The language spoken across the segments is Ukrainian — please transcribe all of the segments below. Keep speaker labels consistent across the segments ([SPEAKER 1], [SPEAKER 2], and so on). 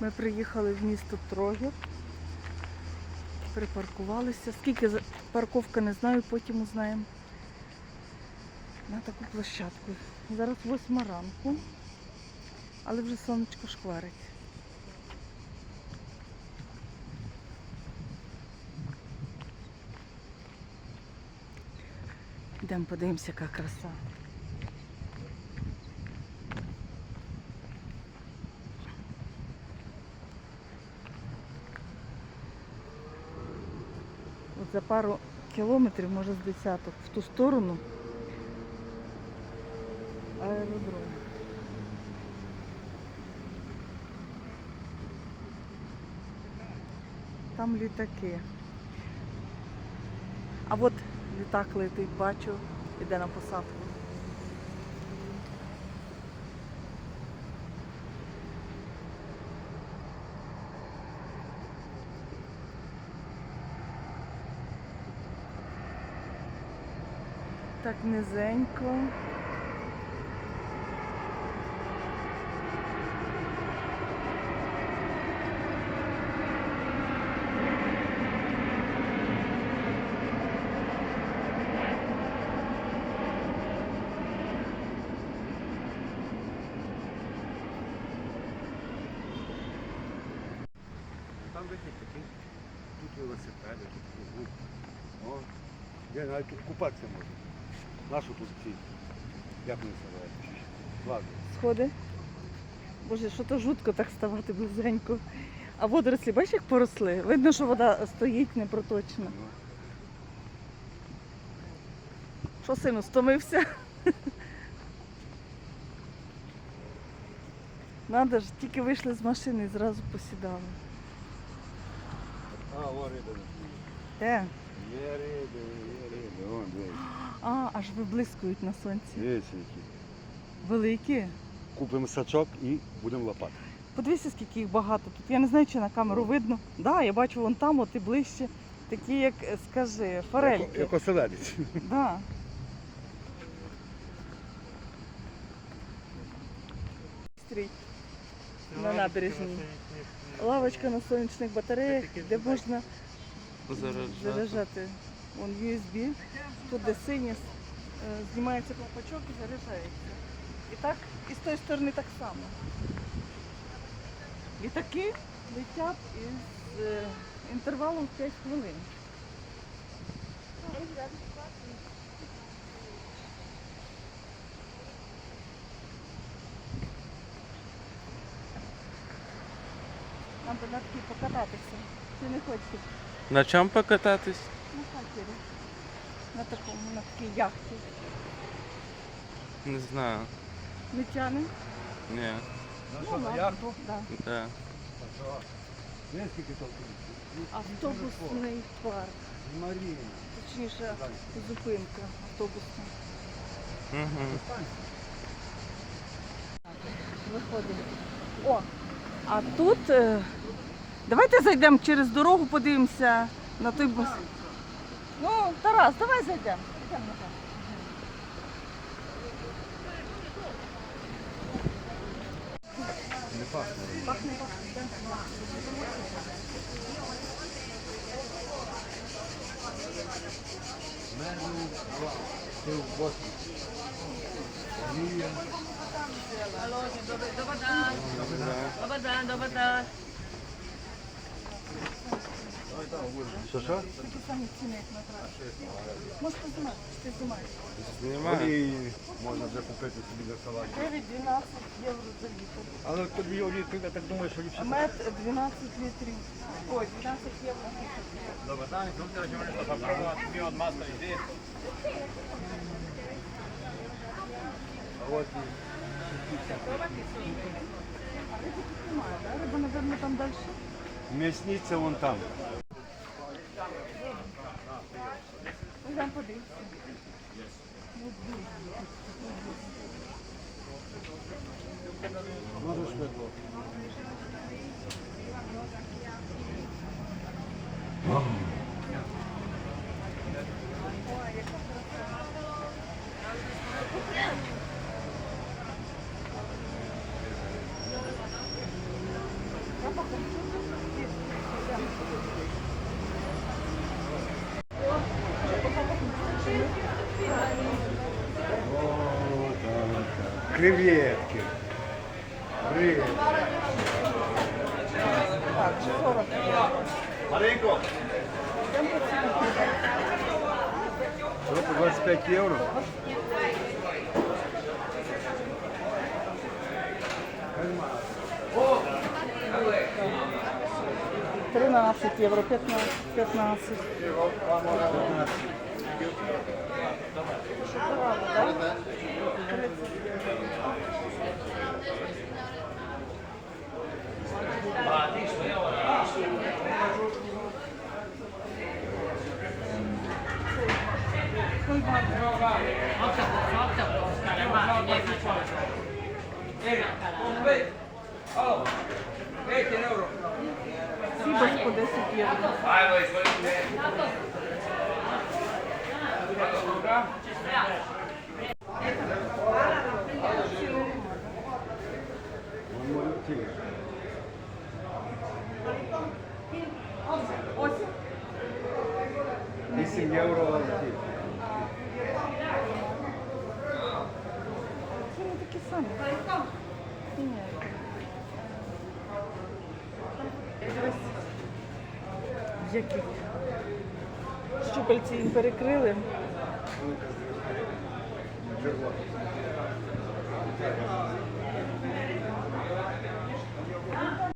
[SPEAKER 1] Ми приїхали в місто Трогір. Припаркувалися. Скільки парковка, не знаю, потім узнаємо. На таку площадку. Зараз восьма ранку, але вже сонечко шкварить. Йдемо подивимося, яка краса. За пару кілометрів, може з десяток, в ту сторону аеродром. Там літаки. А от літак летить, бачу, іде на посадку. Так низенько.
[SPEAKER 2] Там вихід. Тут велосипеди, тут. О, де навіть купатися можна. Нашу тут ці, як вони називають? Ладно.
[SPEAKER 1] Сходи. Боже, що то жутко так ставати близенько. А водорослі, бачиш, як поросли? Видно, що вода стоїть непроточна.
[SPEAKER 2] Ну,
[SPEAKER 1] Що, сину, стомився? Надо ж, тільки вийшли з машини і зразу посідали.
[SPEAKER 2] А, о, риби.
[SPEAKER 1] Де?
[SPEAKER 2] Є риби, є риби. Вон, дивись.
[SPEAKER 1] А, аж виблискують на сонці.
[SPEAKER 2] Дивіться які.
[SPEAKER 1] Великі.
[SPEAKER 2] Купимо сачок і будемо лопати.
[SPEAKER 1] Подивися, скільки їх багато тут. Я не знаю, чи на камеру видно. Так, да, я бачу вон там, от і ближче. Такі, як, е, скажи, форельки.
[SPEAKER 2] Як оселедець.
[SPEAKER 1] Да. Стрій на набережній. Лавочка на сонячних батареях, де можна заряджати. Вон USB, тут де синє, е, знімається колпачок і заряджається. І так, і з тої сторони так само. Літаки летять із е, інтервалом 5 хвилин. Нам би на такій покататися. Чи не хочете?
[SPEAKER 3] На чому покататись?
[SPEAKER 1] На катері. На такому, на такій яхті.
[SPEAKER 3] Не знаю.
[SPEAKER 1] Не тянем?
[SPEAKER 3] Ні.
[SPEAKER 1] Ну, ладно. Да.
[SPEAKER 3] Да.
[SPEAKER 2] Знаєш, скільки толку?
[SPEAKER 1] Автобусний парк.
[SPEAKER 2] Марія.
[SPEAKER 1] Точніше, зупинка автобусна.
[SPEAKER 3] Угу.
[SPEAKER 1] Виходимо. О, а тут е, давайте зайдемо через дорогу, подивимося на той бас. Ну, Тарас, давай зайдемо.
[SPEAKER 2] Не пахне.
[SPEAKER 1] Пахне, пахне.
[SPEAKER 2] Ти в босі. Марія. Що, що?
[SPEAKER 1] Такі самі ціни, як на трасі. Можеш знімати, ти знімаєш.
[SPEAKER 3] Знімаю.
[SPEAKER 2] Можна вже купити собі до салатів.
[SPEAKER 1] 9-12 євро за літр.
[SPEAKER 2] Але ти я так думаєш, що ліпше.
[SPEAKER 1] Мед 12 літрів. Ой, 12 євро.
[SPEAKER 2] А от
[SPEAKER 1] Немає, да? Риба, напевно, там далі.
[SPEAKER 2] і м'ясниця вон там.
[SPEAKER 1] Йдемо подивимося.
[SPEAKER 2] Дуже швидко. О, Креветки. Креветки.
[SPEAKER 1] Так, 40 євро.
[SPEAKER 2] Маринко. Що, по 25 євро?
[SPEAKER 1] Тринадцять євро, 15. 15. Шоколаду, так? Сібось по 10 євро. Ось.
[SPEAKER 2] 8 євро. ці.
[SPEAKER 1] Це не такі самі. Ні. Дивись. Які щупальці їм перекрили.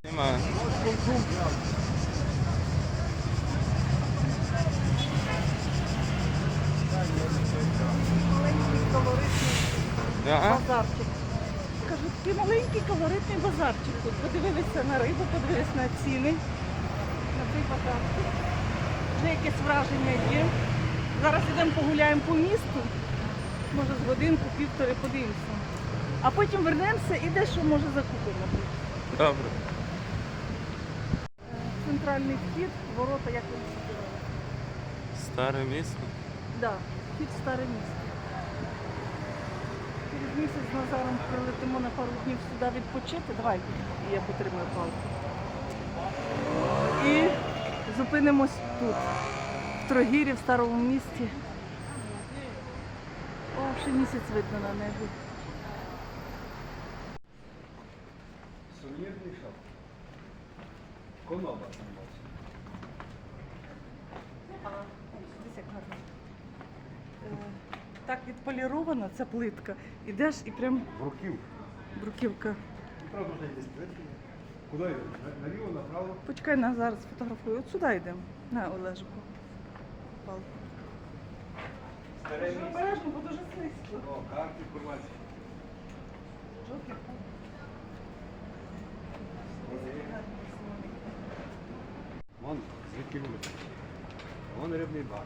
[SPEAKER 3] Нема. Ага.
[SPEAKER 1] Базарчик. Кажу, такий маленький колоритний базарчик тут. Подивилися на рибу, подивилися на ціни. Базарчик. Вже якесь враження є. Зараз йдемо погуляємо по місту. Може з годинку, півтори подивимося. А потім вернемося і дещо може закупимо.
[SPEAKER 3] Добре.
[SPEAKER 1] Центральний вхід, ворота, як вони називають?
[SPEAKER 3] Старе місто.
[SPEAKER 1] Да, вхід в старе місто. Через місяць з Назаром прилетимо на пару днів сюди відпочити. Давай, я потримаю палку. І зупинимось тут, в Трогірі, в старому місті. О, ще місяць видно на небі.
[SPEAKER 2] Сувенірний шоп. Коноба там.
[SPEAKER 1] Дивись, як гарно. Е, Так відполірована ця плитка. Ідеш і прям
[SPEAKER 2] Бруків.
[SPEAKER 1] бруківка.
[SPEAKER 2] Правда, десь плитки. Куди йдемо? Наліво, направо?
[SPEAKER 1] Почекай, на зараз фотографую. От сюди йдемо. На, Олежку. Палку.
[SPEAKER 2] Старе місце.
[SPEAKER 1] Обережно, бо дуже слизько.
[SPEAKER 2] О, карти, інформація.
[SPEAKER 1] Жовтий пункт.
[SPEAKER 2] Вон, звідки вулиця. Вон рибний бар.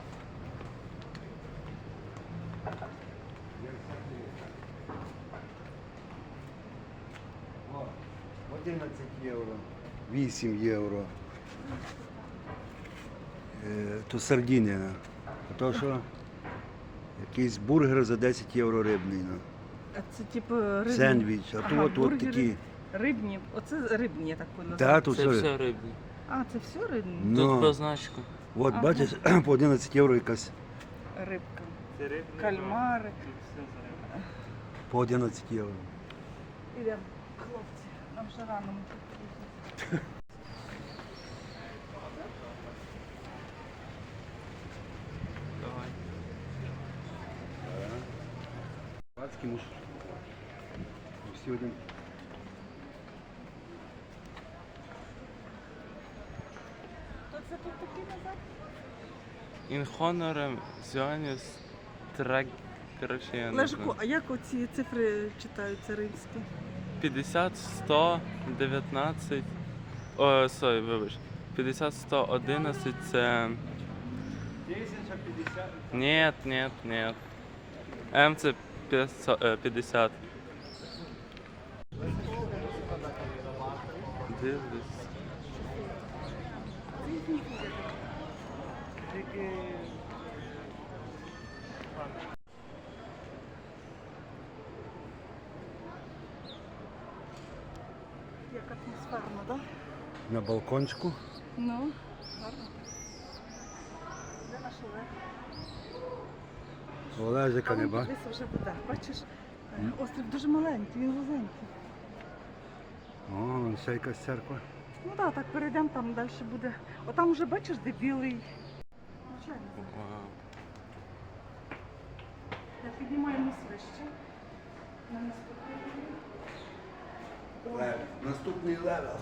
[SPEAKER 2] 11 євро. 8 євро. Е, то сардіни. А то що? Якийсь бургер за 10 євро рибний. Ну.
[SPEAKER 1] А це типу рибні.
[SPEAKER 2] Сендвіч. А то
[SPEAKER 1] Ага,
[SPEAKER 2] от, от такі.
[SPEAKER 1] Рибні. Оце рибні, я так поняла.
[SPEAKER 2] Та, то
[SPEAKER 3] Це
[SPEAKER 2] все.
[SPEAKER 3] рибне.
[SPEAKER 1] А, це все рибні?
[SPEAKER 2] Ну.
[SPEAKER 3] Тут позначка.
[SPEAKER 2] От
[SPEAKER 1] Ага.
[SPEAKER 2] бачиш, по 11 євро якась.
[SPEAKER 1] Рибка. Кальмари.
[SPEAKER 2] По 11 євро.
[SPEAKER 1] Ідемо, нам ще рано. ми тут.
[SPEAKER 3] Давай.
[SPEAKER 2] Бацький муж.
[SPEAKER 1] Хто це тут такий назад?
[SPEAKER 3] In honorem Zionis Трак... Короче, я не
[SPEAKER 1] а як оці цифри читаються римські?
[SPEAKER 3] 50, 100, 19... О, сой, вибач. 50, 100, 11 це...
[SPEAKER 2] 1050.
[SPEAKER 3] Нет, нет, нет. М це 500, е, 50. Дивлюсь.
[SPEAKER 1] Як
[SPEAKER 2] на балкончику.
[SPEAKER 1] Ну, гарно. Де наш Олег?
[SPEAKER 2] Олежика не
[SPEAKER 1] дивися вже вода. Бачиш, острів дуже маленький, він вузенький.
[SPEAKER 2] О, вон ще якась церква.
[SPEAKER 1] Ну так, так перейдемо, там далі буде. Отам вже бачиш, де білий. Я піднімаємось вище. На наступний.
[SPEAKER 2] Наступний левел.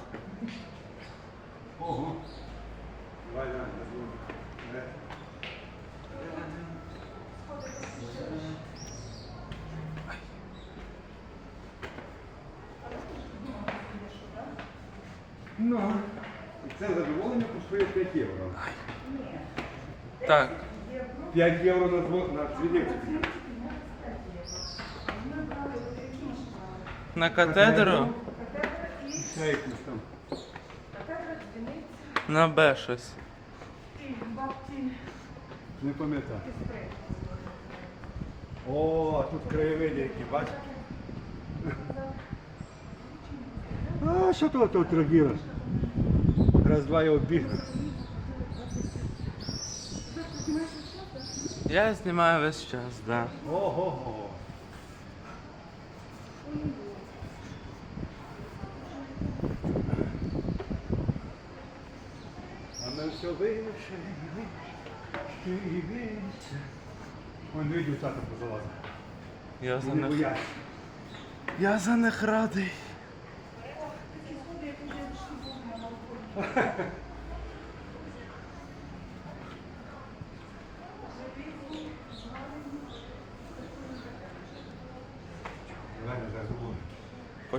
[SPEAKER 2] Ого. Давай, давай, давай. Ну, це задоволення коштує 5 євро.
[SPEAKER 3] Так,
[SPEAKER 2] 5 євро на, дво, на Цвілівці.
[SPEAKER 3] на катедру
[SPEAKER 2] Ще якісь там.
[SPEAKER 3] На Б щось.
[SPEAKER 2] Не пам'ятаю. О, а тут краєвиди які, бачиш? А що тут тут реагуєш? Раз два його бігне.
[SPEAKER 3] Я знімаю весь час, да.
[SPEAKER 2] Ого-го. І вище. Вон люди в тата позалазили.
[SPEAKER 3] Я за
[SPEAKER 2] Вони
[SPEAKER 3] них.
[SPEAKER 2] бояться.
[SPEAKER 3] Я за них радий.
[SPEAKER 2] Давай, зараз забуду.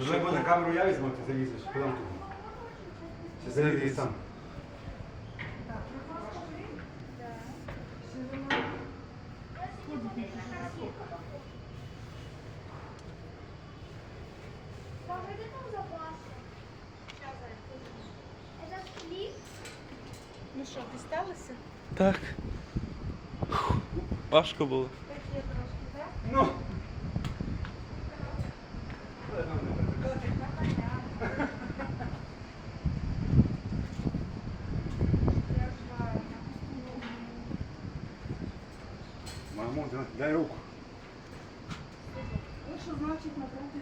[SPEAKER 2] Давай, бо на камеру я візьму, ти залізеш. Куди? Чи залізеш сам?
[SPEAKER 3] Важко було.
[SPEAKER 2] Ну. Маму, дай руку.
[SPEAKER 1] Ну, Лучше значит набрати.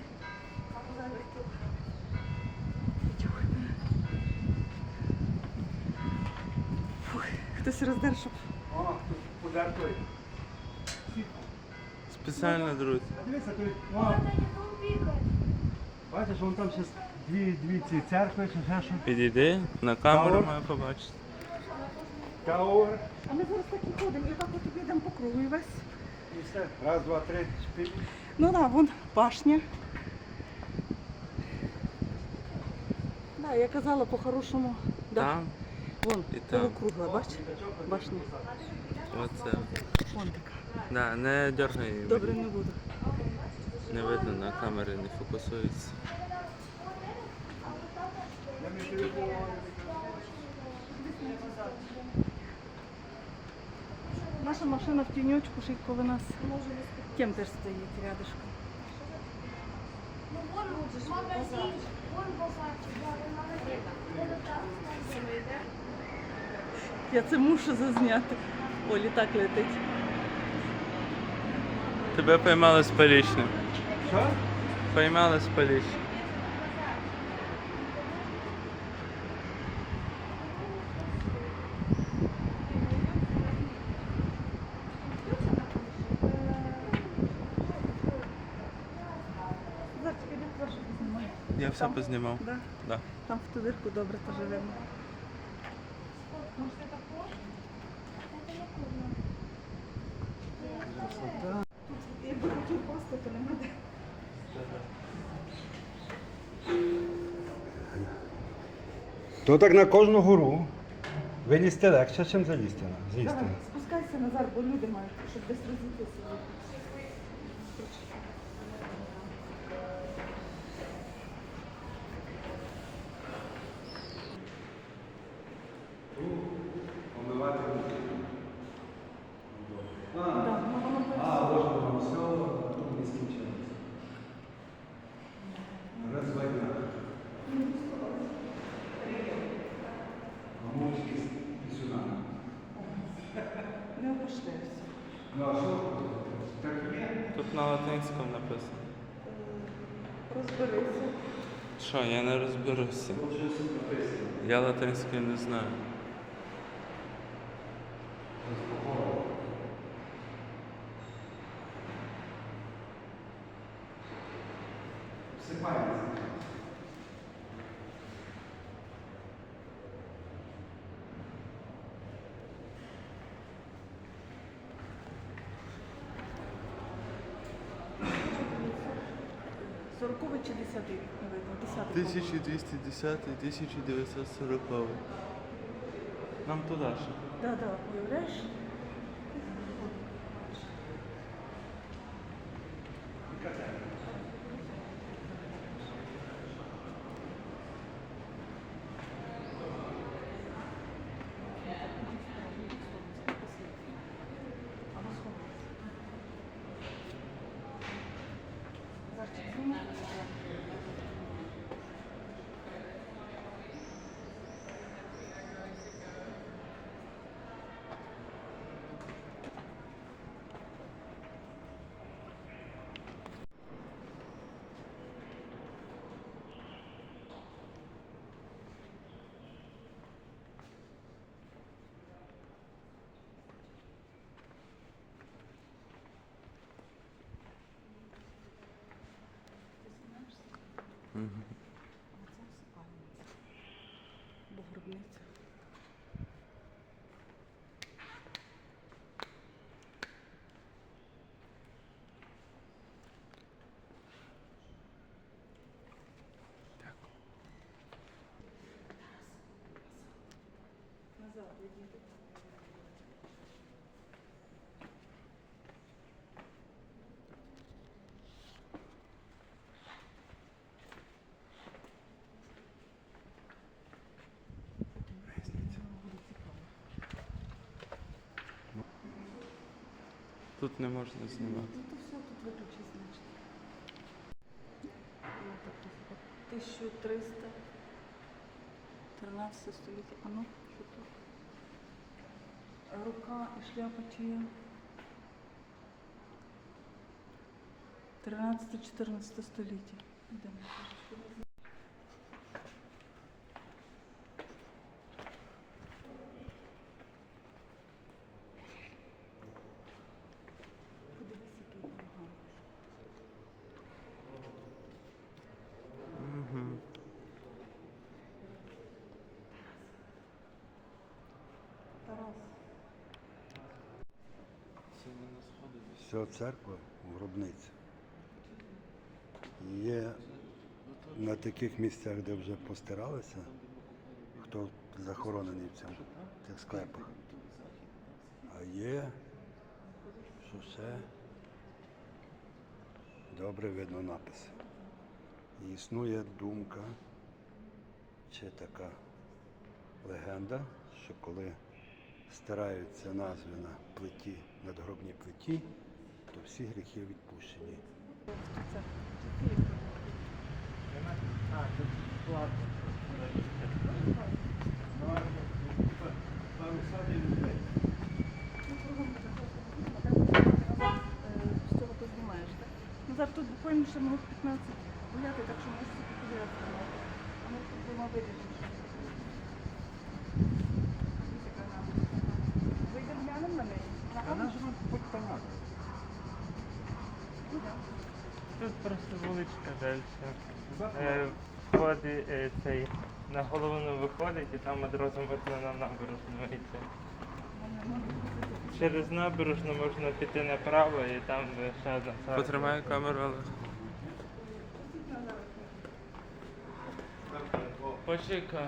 [SPEAKER 1] А хтось роздер, щоб...
[SPEAKER 2] О, тут удар той.
[SPEAKER 3] Спеціально, друзі.
[SPEAKER 4] Поубегать.
[SPEAKER 2] бачиш, вон там зараз дві, дві ці церкви, чи ще що.
[SPEAKER 3] Підійди, на камеру маю побачити.
[SPEAKER 2] Тауер.
[SPEAKER 1] А ми зараз так і ходимо, і так от йдемо по кругу і весь.
[SPEAKER 2] І все. Раз, два, три, шпиль.
[SPEAKER 1] Ну да, вон башня. Да, я казала по-хорошому. Да.
[SPEAKER 3] Там,
[SPEAKER 1] Вон,
[SPEAKER 3] і там.
[SPEAKER 1] полукругла, бач? Башня.
[SPEAKER 3] оце.
[SPEAKER 1] Вон така.
[SPEAKER 3] Да, не дергай її.
[SPEAKER 1] Добре, не буду.
[SPEAKER 3] Не видно на камері, не фокусується.
[SPEAKER 1] Наша машина в тіньочку, ще й коли нас кем теж стоїть рядышком. Я це мушу зазняти. О, літак летить.
[SPEAKER 3] Тебе поймали з полічним.
[SPEAKER 2] Що?
[SPEAKER 3] Поймали з полічним. Я все познімав.
[SPEAKER 1] Да?
[SPEAKER 3] Да.
[SPEAKER 1] Там в ту дирку добре теж видно. Якби То
[SPEAKER 2] так на кожну гору вилізти легше, ніж залізти.
[SPEAKER 1] Давай, спускайся назад, бо люди мають, щоб десь розійтися. Да, ну, воно
[SPEAKER 2] А, можна вам все, тут не скінчилося. Розводня.
[SPEAKER 1] прочтешся.
[SPEAKER 2] Ну а що? Так є?
[SPEAKER 3] Тут на латинському написано.
[SPEAKER 1] Розберися.
[SPEAKER 3] Що, я не розберуся. Я латинської не знаю.
[SPEAKER 1] Сороковий чи? Десятий.
[SPEAKER 3] 1210 1940 Нам туди ще.
[SPEAKER 1] Да, да, уявляєш? Бо гробниця. Назад відійди.
[SPEAKER 3] Тут не можна знімати.
[SPEAKER 1] Ну то все, тут виключи, значить. 1300 13 століття. А ну, що тут? Рука і шляпа чия? 13-14 століття. Йдемо.
[SPEAKER 2] Вся церква гробниця. Є на таких місцях, де вже постиралися, хто захоронений в цих склепах. А є, що все добре видно написи. І існує думка, чи така легенда, що коли стираються назви на плиті, надгробній плиті, то всі гріхи відпущені.
[SPEAKER 1] Ну зараз тут буквально ще минут 15 гуляти, так що можеш собі подивитися. А ми тут будемо вирішити. Дивіться. Вийдемо глянемо на неї. Вона гарна? Ну, да.
[SPEAKER 5] Тут просто вуличка далі. Е, входить е, цей на головну виходить і там одразу можна на набережну вийти. Через набережну можна піти направо і там ще одна церква.
[SPEAKER 3] Потримай камеру, але. Почекай.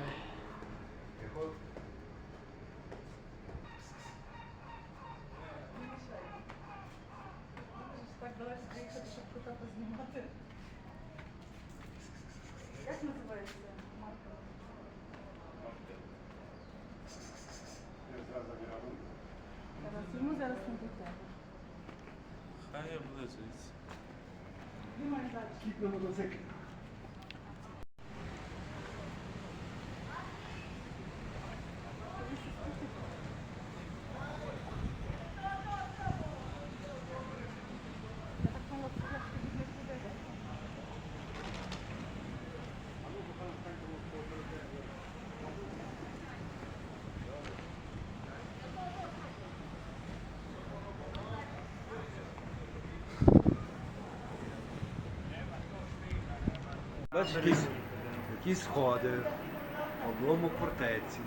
[SPEAKER 1] Так далеко приїхати, щоб кота познімати. Як називається марка? Зараз йому зараз не до тебе.
[SPEAKER 3] Хай облизується.
[SPEAKER 1] Знімай далі.
[SPEAKER 2] Кіт на мотоциклі. бачиш,
[SPEAKER 1] kies, kies o Oblomo Quartet,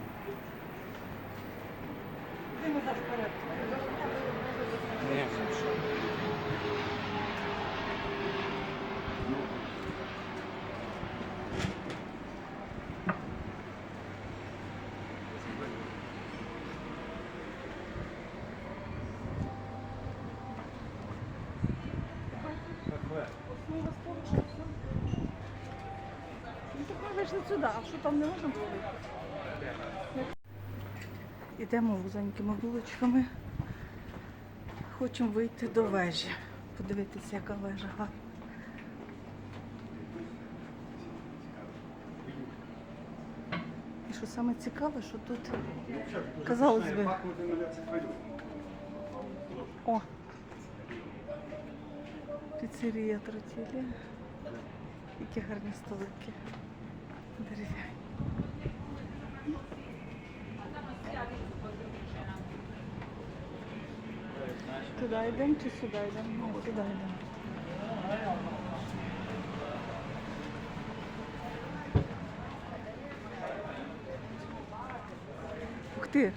[SPEAKER 1] сюди, а що там не можна було? Ідемо вузенькими вуличками. Хочемо вийти до вежі. Подивитися, яка вежа. І що саме цікаве, що тут казалось би. О! Піцерія тротілі. Які гарні столики. Дерев'яні. Туди йдемо чи сюди йдемо? Туди йдемо. Ух ти!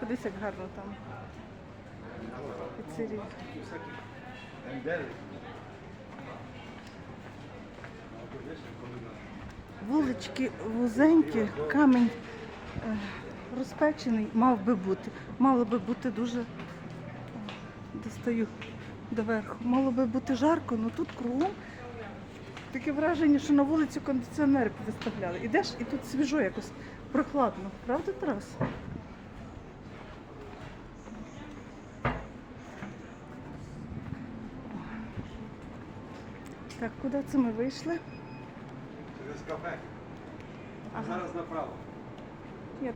[SPEAKER 1] Подивись, як гарно там. Піцерія. Вулички вузенькі, камінь е, розпечений мав би бути. Мало би бути дуже е, достаю доверху. Мало би бути жарко, але тут кругом таке враження, що на вулицю кондиціонери виставляли. Ідеш і тут свіжо якось прохладно. Правда, Тарас? Так, куди це ми вийшли?
[SPEAKER 2] Через кафе.
[SPEAKER 1] Ага.
[SPEAKER 2] Зараз направо.
[SPEAKER 1] Ні.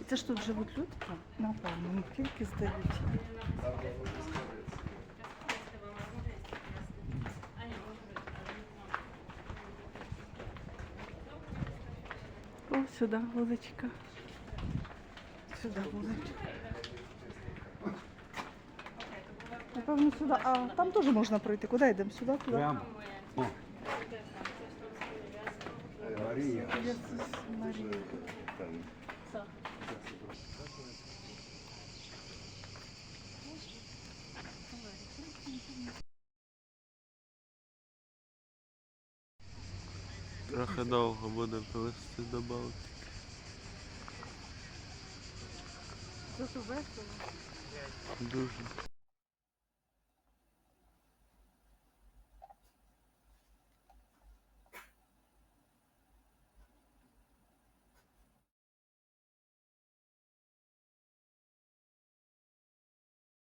[SPEAKER 1] І Це ж тут живуть люди? Напевно, не тільки здають. О, сюди вуличка. Сюди вуличка. Напевно, сюди. А там теж можна пройти. Куди йдемо? Сюди, туди?
[SPEAKER 2] Прямо. О. Марія.
[SPEAKER 1] Марія.
[SPEAKER 3] Трохи довго буде плисти до Балтики.
[SPEAKER 1] Весело.
[SPEAKER 3] Дуже.